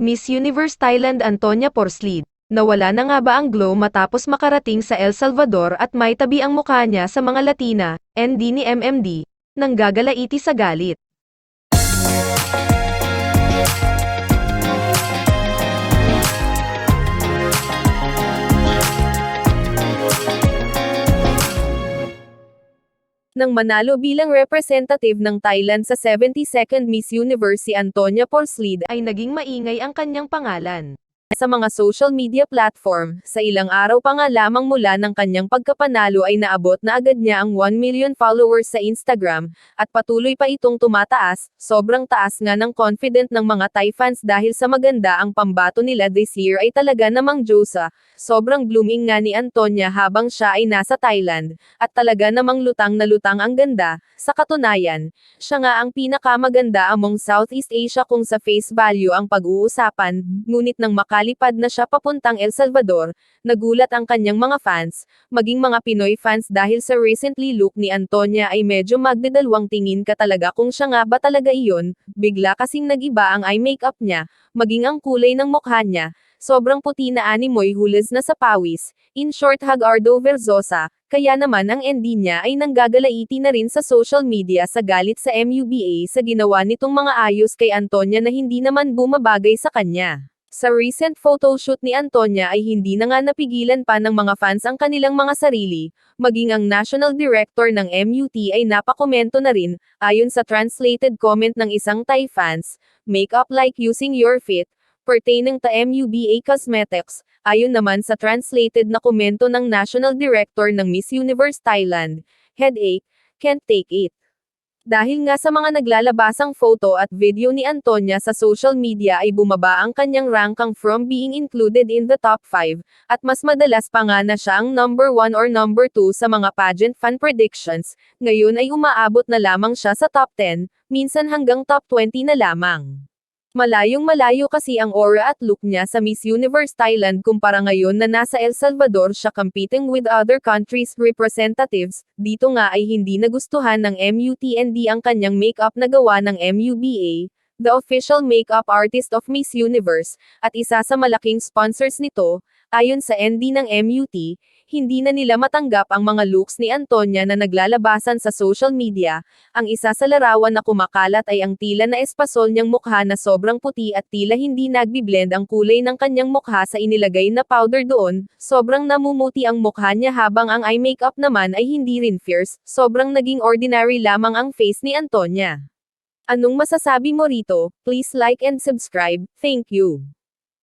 Miss Universe Thailand Antonia Porslid. Nawala na nga ba ang glow matapos makarating sa El Salvador at may tabi ang mukha niya sa mga Latina, ND ni MMD, nang gagalaiti sa galit. Nang manalo bilang representative ng Thailand sa 72nd Miss Universe si Antonia Porslid ay naging maingay ang kanyang pangalan. Sa mga social media platform, sa ilang araw pa nga lamang mula ng kanyang pagkapanalo ay naabot na agad niya ang 1 million followers sa Instagram, at patuloy pa itong tumataas, sobrang taas nga ng confident ng mga Thai fans dahil sa maganda ang pambato nila this year ay talaga namang Diyosa, sobrang blooming nga ni Antonia habang siya ay nasa Thailand, at talaga namang lutang na lutang ang ganda, sa katunayan, siya nga ang pinakamaganda among Southeast Asia kung sa face value ang pag-uusapan, ngunit nang makalipad na siya papuntang El Salvador, nagulat ang kanyang mga fans, maging mga Pinoy fans dahil sa recently look ni Antonia ay medyo magdadalawang tingin ka talaga kung siya nga ba talaga iyon, bigla kasing nagiba ang eye makeup niya, maging ang kulay ng mukha niya, sobrang puti na animoy hulas na sa pawis, in short Hagardo Verzosa, kaya naman ang ND niya ay nanggagalaiti na rin sa social media sa galit sa MUBA sa ginawa nitong mga ayos kay Antonia na hindi naman bumabagay sa kanya. Sa recent photoshoot ni Antonia ay hindi na nga napigilan pa ng mga fans ang kanilang mga sarili, maging ang national director ng MUT ay napakomento na rin, ayon sa translated comment ng isang Thai fans, make up like using your feet, pertaining to MUBA Cosmetics, ayon naman sa translated na komento ng National Director ng Miss Universe Thailand, headache, can't take it. Dahil nga sa mga naglalabasang photo at video ni Antonia sa social media ay bumaba ang kanyang rankang from being included in the top 5, at mas madalas pa nga na siya ang number 1 or number 2 sa mga pageant fan predictions, ngayon ay umaabot na lamang siya sa top 10, minsan hanggang top 20 na lamang. Malayong malayo kasi ang aura at look niya sa Miss Universe Thailand kumpara ngayon na nasa El Salvador siya competing with other countries' representatives, dito nga ay hindi nagustuhan ng MUTND ang kanyang makeup na gawa ng MUBA, the official makeup artist of Miss Universe, at isa sa malaking sponsors nito, ayon sa ND ng MUT, hindi na nila matanggap ang mga looks ni Antonia na naglalabasan sa social media. Ang isa sa larawan na kumakalat ay ang tila na espasol niyang mukha na sobrang puti at tila hindi nagbiblend ang kulay ng kanyang mukha sa inilagay na powder doon, sobrang namumuti ang mukha niya habang ang eye makeup naman ay hindi rin fierce, sobrang naging ordinary lamang ang face ni Antonia. Anong masasabi mo rito? Please like and subscribe, thank you.